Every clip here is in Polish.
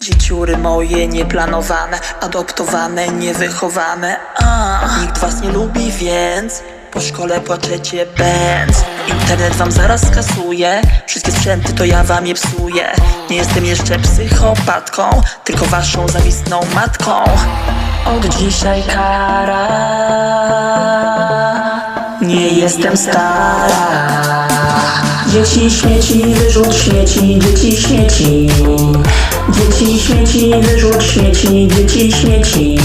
Dzieciury moje nieplanowane, adoptowane, niewychowane. A, nikt was nie lubi, więc po szkole płaczecie bęc Internet wam zaraz skasuje, wszystkie sprzęty to ja wam je psuję. Nie jestem jeszcze psychopatką, tylko waszą zawistną matką Od dzisiaj kara. Nie jestem stara. Dzieci śmieci, wyrzuć śmieci, dzieci śmieci. Dzieci śmieci, wyrzuć śmieci, dzieci śmieci.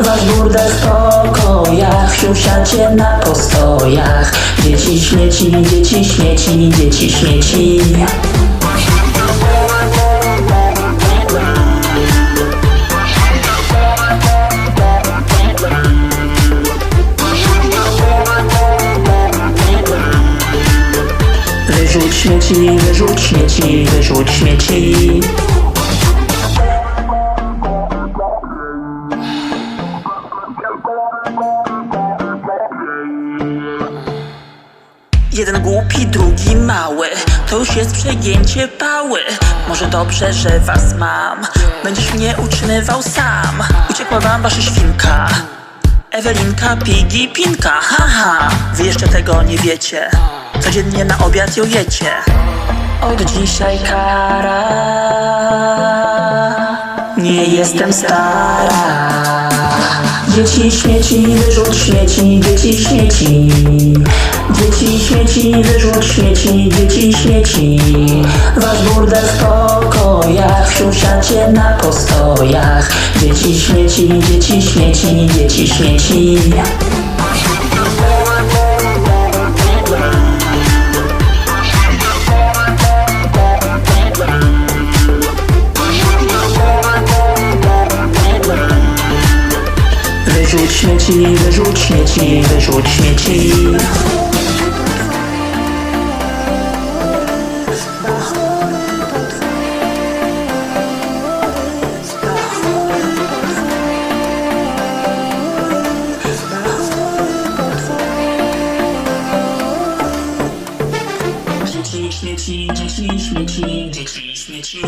Wasz burdel w pokojach, siusiacie na postojach. Dzieci śmieci, dzieci śmieci, dzieci śmieci Wyrzuć śmieci, wyrzuć śmieci, wyrzuć śmieci. Jeden głupi, drugi mały. To już jest przegięcie pały. Może dobrze, że was mam. Będziesz mnie utrzymywał sam. Uciekła wam wasza świnka Ewelinka, Pigi, Pinka Haha, wy jeszcze tego nie wiecie. Codziennie na obiad ją jecie. Od dzisiaj kara. Nie jestem stara. Dzieci śmieci, wyrzuć śmieci, dzieci śmieci. Dzieci śmieci, wyrzuć śmieci, dzieci śmieci. Wasz burdel w siusiacie na postojach. Dzieci śmieci, dzieci śmieci, dzieci śmieci. Wyrzuć śmieci, wyrzuć śmieci, wyrzuć śmieci śmieci, dzieci śmieci, dzieci śmieci